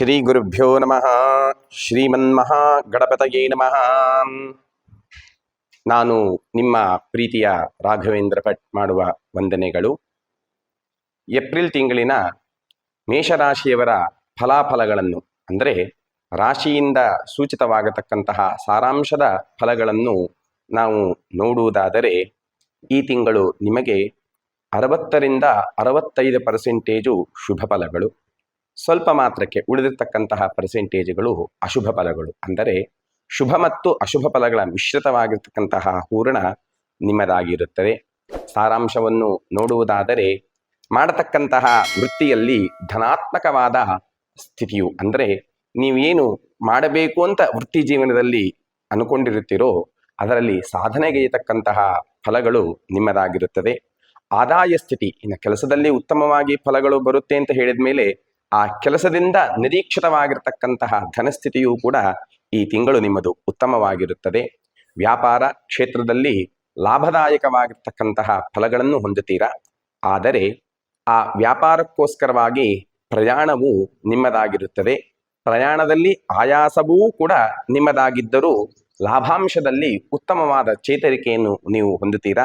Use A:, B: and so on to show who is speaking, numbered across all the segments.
A: ಶ್ರೀ ಗುರುಭ್ಯೋ ನಮಃ ಶ್ರೀಮನ್ಮಹಾ ಗಣಪತಯೇ ನಮಃ ನಾನು ನಿಮ್ಮ ಪ್ರೀತಿಯ ರಾಘವೇಂದ್ರ ಭಟ್ ಮಾಡುವ ವಂದನೆಗಳು. ಏಪ್ರಿಲ್ ತಿಂಗಳಿನ ಮೇಷರಾಶಿಯವರ ಫಲಾಫಲಗಳನ್ನು, ಅಂದರೆ ರಾಶಿಯಿಂದ ಸೂಚಿತವಾಗತಕ್ಕಂತಹ ಸಾರಾಂಶದ ಫಲಗಳನ್ನು ನಾವು ನೋಡುವುದಾದರೆ, ಈ ತಿಂಗಳು ನಿಮಗೆ ಅರವತ್ತರಿಂದ ಅರವತ್ತೈದು ಪರ್ಸೆಂಟೇಜು ಶುಭ ಫಲಗಳು. ಸ್ವಲ್ಪ ಮಾತ್ರಕ್ಕೆ ಉಳಿದಿರ್ತಕ್ಕಂತಹ ಪರ್ಸೆಂಟೇಜ್ಗಳು ಅಶುಭ ಫಲಗಳು. ಅಂದರೆ ಶುಭ ಮತ್ತು ಅಶುಭ ಫಲಗಳ ಮಿಶ್ರಿತವಾಗಿರ್ತಕ್ಕಂತಹ ಹೂರಣ ನಿಮ್ಮದಾಗಿರುತ್ತದೆ. ಸಾರಾಂಶವನ್ನು ನೋಡುವುದಾದರೆ ಮಾಡತಕ್ಕಂತಹ ವೃತ್ತಿಯಲ್ಲಿ ಧನಾತ್ಮಕವಾದ ಸ್ಥಿತಿಯು, ಅಂದರೆ ನೀವೇನು ಮಾಡಬೇಕು ಅಂತ ವೃತ್ತಿ ಜೀವನದಲ್ಲಿ ಅನುಕೊಂಡಿರುತ್ತೀರೋ ಅದರಲ್ಲಿ ಸಾಧನೆಗೈಯತಕ್ಕಂತಹ ಫಲಗಳು ನಿಮ್ಮದಾಗಿರುತ್ತದೆ. ಆದಾಯ ಸ್ಥಿತಿ, ಇನ್ನು ಕೆಲಸದಲ್ಲಿ ಉತ್ತಮವಾಗಿ ಫಲಗಳು ಬರುತ್ತೆ ಅಂತ ಹೇಳಿದ ಮೇಲೆ ಆ ಕೆಲಸದಿಂದ ನಿರೀಕ್ಷಿತವಾಗಿರ್ತಕ್ಕಂತಹ ಧನಸ್ಥಿತಿಯೂ ಕೂಡ ಈ ತಿಂಗಳು ನಿಮ್ಮದು ಉತ್ತಮವಾಗಿರುತ್ತದೆ. ವ್ಯಾಪಾರ ಕ್ಷೇತ್ರದಲ್ಲಿ ಲಾಭದಾಯಕವಾಗಿರ್ತಕ್ಕಂತಹ ಫಲಗಳನ್ನು ಹೊಂದುತ್ತೀರಾ? ಆದರೆ ಆ ವ್ಯಾಪಾರಕ್ಕೋಸ್ಕರವಾಗಿ ಪ್ರಯಾಣವು ನಿಮ್ಮದಾಗಿರುತ್ತದೆ. ಪ್ರಯಾಣದಲ್ಲಿ ಆಯಾಸವೂ ಕೂಡ ನಿಮ್ಮದಾಗಿದ್ದರೂ ಲಾಭಾಂಶದಲ್ಲಿ ಉತ್ತಮವಾದ ಚೇತರಿಕೆಯನ್ನು ನೀವು ಹೊಂದುತ್ತೀರಾ?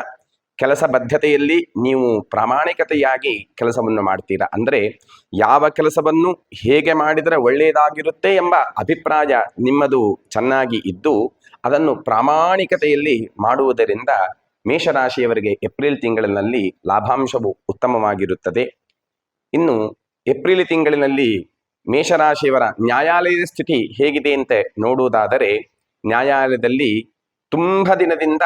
A: ಕೆಲಸ ಬದ್ಧತೆಯಲ್ಲಿ ನೀವು ಪ್ರಾಮಾಣಿಕತೆಯಾಗಿ ಕೆಲಸವನ್ನು ಮಾಡ್ತೀರಾ? ಅಂದರೆ ಯಾವ ಕೆಲಸವನ್ನು ಹೇಗೆ ಮಾಡಿದರೆ ಒಳ್ಳೆಯದಾಗಿರುತ್ತೆ ಎಂಬ ಅಭಿಪ್ರಾಯ ನಿಮ್ಮದು ಚೆನ್ನಾಗಿ ಇದ್ದು, ಅದನ್ನು ಪ್ರಾಮಾಣಿಕತೆಯಲ್ಲಿ ಮಾಡುವುದರಿಂದ ಮೇಷರಾಶಿಯವರಿಗೆ ಏಪ್ರಿಲ್ ತಿಂಗಳಿನಲ್ಲಿ ಲಾಭಾಂಶವು ಉತ್ತಮವಾಗಿರುತ್ತದೆ. ಇನ್ನು ಏಪ್ರಿಲ್ ತಿಂಗಳಿನಲ್ಲಿ ಮೇಷರಾಶಿಯವರ ನ್ಯಾಯಾಲಯದ ಸ್ಥಿತಿ ಹೇಗಿದೆ ಅಂತ ನೋಡುವುದಾದರೆ, ನ್ಯಾಯಾಲಯದಲ್ಲಿ ತುಂಬ ದಿನದಿಂದ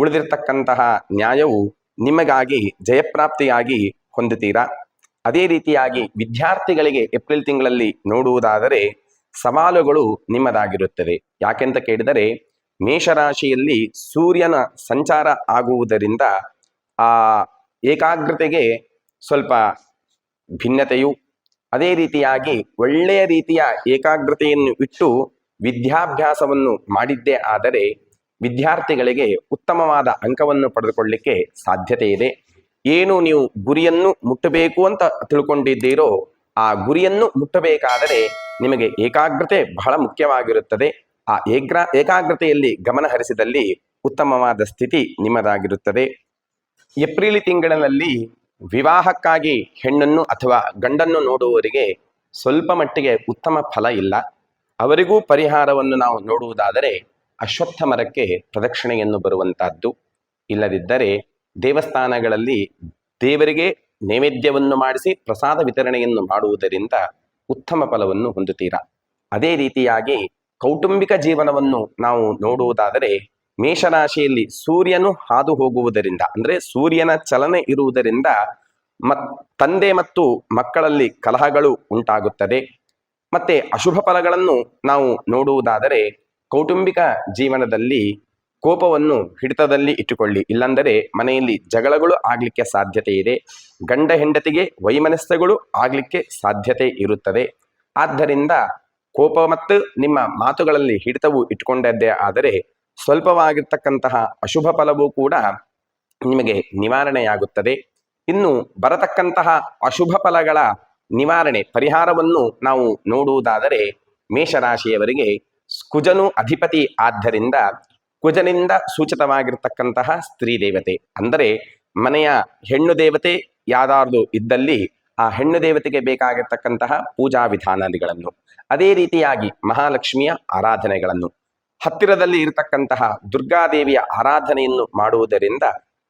A: ಉಳಿದಿರ್ತಕ್ಕಂತಹ ನ್ಯಾಯವು ನಿಮಗಾಗಿ ಜಯಪ್ರಾಪ್ತಿಯಾಗಿ ಹೊಂದುತ್ತೀರಾ? ಅದೇ ರೀತಿಯಾಗಿ ವಿದ್ಯಾರ್ಥಿಗಳಿಗೆ ಏಪ್ರಿಲ್ ತಿಂಗಳಲ್ಲಿ ನೋಡುವುದಾದರೆ ಸವಾಲುಗಳು ನಿಮ್ಮದಾಗಿರುತ್ತದೆ. ಯಾಕೆಂತ ಕೇಳಿದರೆ, ಮೇಷರಾಶಿಯಲ್ಲಿ ಸೂರ್ಯನ ಸಂಚಾರ ಆಗುವುದರಿಂದ ಆ ಏಕಾಗ್ರತೆಗೆ ಸ್ವಲ್ಪ ಭಿನ್ನತೆಯು, ಅದೇ ರೀತಿಯಾಗಿ ಒಳ್ಳೆಯ ರೀತಿಯ ಏಕಾಗ್ರತೆಯನ್ನು ಇಟ್ಟು ವಿದ್ಯಾಭ್ಯಾಸವನ್ನು ಮಾಡಿದ್ದೇ ಆದರೆ ವಿದ್ಯಾರ್ಥಿಗಳಿಗೆ ಉತ್ತಮವಾದ ಅಂಕವನ್ನು ಪಡೆದುಕೊಳ್ಳಿಕ್ಕೆ ಸಾಧ್ಯತೆ ಇದೆ ಏನು ನೀವು ಗುರಿಯನ್ನು ಮುಟ್ಟಬೇಕು ಅಂತ ತಿಳ್ಕೊಂಡಿದ್ದೀರೋ, ಆ ಗುರಿಯನ್ನು ಮುಟ್ಟಬೇಕಾದರೆ ನಿಮಗೆ ಏಕಾಗ್ರತೆ ಬಹಳ ಮುಖ್ಯವಾಗಿರುತ್ತದೆ. ಆ ಏಗ್ರ, ಏಕಾಗ್ರತೆಯಲ್ಲಿ ಗಮನ ಹರಿಸಿದಲ್ಲಿ ಉತ್ತಮವಾದ ಸ್ಥಿತಿ ನಿಮ್ಮದಾಗಿರುತ್ತದೆ. ಏಪ್ರಿಲ್ ತಿಂಗಳಿನಲ್ಲಿ ವಿವಾಹಕ್ಕಾಗಿ ಹೆಣ್ಣನ್ನು ಅಥವಾ ಗಂಡನ್ನು ನೋಡುವವರಿಗೆ ಸ್ವಲ್ಪ ಮಟ್ಟಿಗೆ ಉತ್ತಮ ಫಲ ಇಲ್ಲ. ಅವರಿಗೂ ಪರಿಹಾರವನ್ನು ನಾವು ನೋಡುವುದಾದರೆ ಅಶ್ವತ್ಥ ಮರಕ್ಕೆ ಪ್ರದಕ್ಷಿಣೆಯನ್ನು ಬರುವಂತಹದ್ದು. ಇಲ್ಲದಿದ್ದರೆ ದೇವಸ್ಥಾನಗಳಲ್ಲಿ ದೇವರಿಗೆ ನೈವೇದ್ಯವನ್ನು ಮಾಡಿಸಿ ಪ್ರಸಾದ ವಿತರಣೆಯನ್ನು ಮಾಡುವುದರಿಂದ ಉತ್ತಮ ಫಲವನ್ನು ಹೊಂದುತ್ತೀರಾ? ಅದೇ ರೀತಿಯಾಗಿ ಕೌಟುಂಬಿಕ ಜೀವನವನ್ನು ನಾವು ನೋಡುವುದಾದರೆ ಮೇಷರಾಶಿಯಲ್ಲಿ ಸೂರ್ಯನು ಹಾದು ಹೋಗುವುದರಿಂದ, ಅಂದರೆ ಸೂರ್ಯನ ಚಲನೆ ಇರುವುದರಿಂದ ಮತ್, ತಂದೆ ಮತ್ತು ಮಕ್ಕಳಲ್ಲಿ ಕಲಹಗಳು ಉಂಟಾಗುತ್ತದೆ. ಮತ್ತೆ ಅಶುಭ ಫಲಗಳನ್ನು ನಾವು ನೋಡುವುದಾದರೆ ಕೌಟುಂಬಿಕ ಜೀವನದಲ್ಲಿ ಕೋಪವನ್ನು ಹಿಡಿತದಲ್ಲಿ ಇಟ್ಟುಕೊಳ್ಳಿ. ಇಲ್ಲಂದರೆ ಮನೆಯಲ್ಲಿ ಜಗಳಗಳು ಆಗಲಿಕ್ಕೆ ಸಾಧ್ಯತೆ ಇದೆ. ಗಂಡ ಹೆಂಡತಿಗೆ ವೈಮನಸ್ಯಗಳು ಆಗಲಿಕ್ಕೆ ಸಾಧ್ಯತೆ ಇರುತ್ತದೆ. ಆದ್ದರಿಂದ ಕೋಪ ಮತ್ತು ನಿಮ್ಮ ಮಾತುಗಳಲ್ಲಿ ಹಿಡಿತವು ಇಟ್ಟುಕೊಂಡದ್ದೇ ಆದರೆ ಸ್ವಲ್ಪವಾಗಿರ್ತಕ್ಕಂತಹ ಅಶುಭ ಫಲವೂ ಕೂಡ ನಿಮಗೆ ನಿವಾರಣೆಯಾಗುತ್ತದೆ. ಇನ್ನು ಬರತಕ್ಕಂತಹ ಅಶುಭ ಫಲಗಳ ನಿವಾರಣೆ, ಪರಿಹಾರವನ್ನು ನಾವು ನೋಡುವುದಾದರೆ ಮೇಷರಾಶಿಯವರಿಗೆ ಕುಜನು ಅಧಿಪತಿ ಆದ್ದರಿಂದ ಕುಜನಿಂದ ಸೂಚಿತವಾಗಿರ್ತಕ್ಕಂತಹ ಸ್ತ್ರೀ ದೇವತೆ. ಅಂದರೆ ಮನೆಯ ಹೆಣ್ಣು ದೇವತೆ ಯಾವ್ದಾದ್ರು ಇದ್ದಲ್ಲಿ ಆ ಹೆಣ್ಣು ದೇವತೆಗೆ ಬೇಕಾಗಿರ್ತಕ್ಕಂತಹ ಪೂಜಾ ವಿಧಾನಾದಿಗಳನ್ನು ಅದೇ ರೀತಿಯಾಗಿ ಮಹಾಲಕ್ಷ್ಮಿಯ ಆರಾಧನೆಗಳನ್ನು, ಹತ್ತಿರದಲ್ಲಿ ಇರತಕ್ಕಂತಹ ದುರ್ಗಾದೇವಿಯ ಆರಾಧನೆಯನ್ನು ಮಾಡುವುದರಿಂದ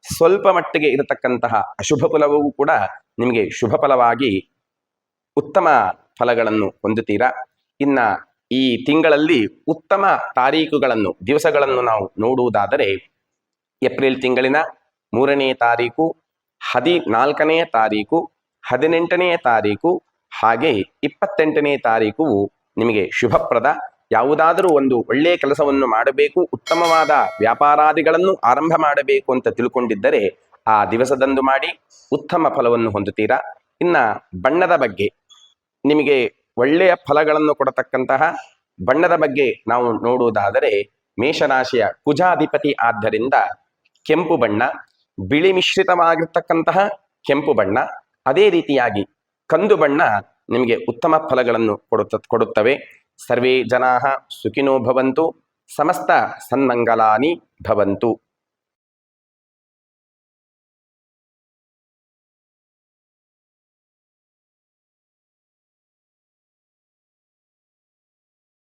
A: ಸ್ವಲ್ಪ ಮಟ್ಟಿಗೆ ಇರತಕ್ಕಂತಹ ಅಶುಭ ಫಲವೂ ಕೂಡ ನಿಮಗೆ ಶುಭ ಫಲವಾಗಿ ಉತ್ತಮ ಫಲಗಳನ್ನು ಹೊಂದುತ್ತೀರಾ? ಇನ್ನ ಈ ತಿಂಗಳಲ್ಲಿ ಉತ್ತಮ ತಾರೀಕುಗಳನ್ನು, ದಿವಸಗಳನ್ನು ನಾವು ನೋಡುವುದಾದರೆ ಏಪ್ರಿಲ್ ತಿಂಗಳಿನ ಮೂರನೇ ತಾರೀಕು, ಹದಿನಾಲ್ಕನೇ ತಾರೀಕು ಹದಿನೆಂಟನೆಯ ತಾರೀಕು ಹಾಗೆ ಇಪ್ಪತ್ತೆಂಟನೇ ತಾರೀಕು ನಿಮಗೆ ಶುಭಪ್ರದ ಯಾವುದಾದರೂ ಒಂದು ಒಳ್ಳೆಯ ಕೆಲಸವನ್ನು ಮಾಡಬೇಕು, ಉತ್ತಮವಾದ ವ್ಯಾಪಾರಾದಿಗಳನ್ನು ಆರಂಭ ಮಾಡಬೇಕು ಅಂತ ತಿಳ್ಕೊಂಡಿದ್ದರೆ ಆ ದಿವಸದಂದು ಮಾಡಿ ಉತ್ತಮ ಫಲವನ್ನು ಹೊಂದುತ್ತೀರಾ? ಇನ್ನ ಬಣ್ಣದ ಬಗ್ಗೆ ನಿಮಗೆ ಒಳ್ಳೆಯ ಫಲಗಳನ್ನು ಕೊಡತಕ್ಕಂತಹ ಬಣ್ಣದ ಬಗ್ಗೆ ನಾವು ನೋಡುವುದಾದರೆ ಮೇಷರಾಶಿಯ ಕುಜಾಧಿಪತಿ ಆದ್ದರಿಂದ ಕೆಂಪು ಬಣ್ಣ, ಬಿಳಿ ಮಿಶ್ರಿತವಾಗಿರ್ತಕ್ಕಂತಹ ಕೆಂಪು ಬಣ್ಣ, ಅದೇ ರೀತಿಯಾಗಿ ಕಂದು ಬಣ್ಣ ನಿಮಗೆ ಉತ್ತಮ ಫಲಗಳನ್ನು ಕೊಡುತ್ತ ಕೊಡುತ್ತವೆ. ಸರ್ವೇ ಜನಾ ಸುಖಿನೋ ಭವಂತು, ಸಮಸ್ತ ಸನ್ಮಂಗಲಾನಿ ಭವಂತು.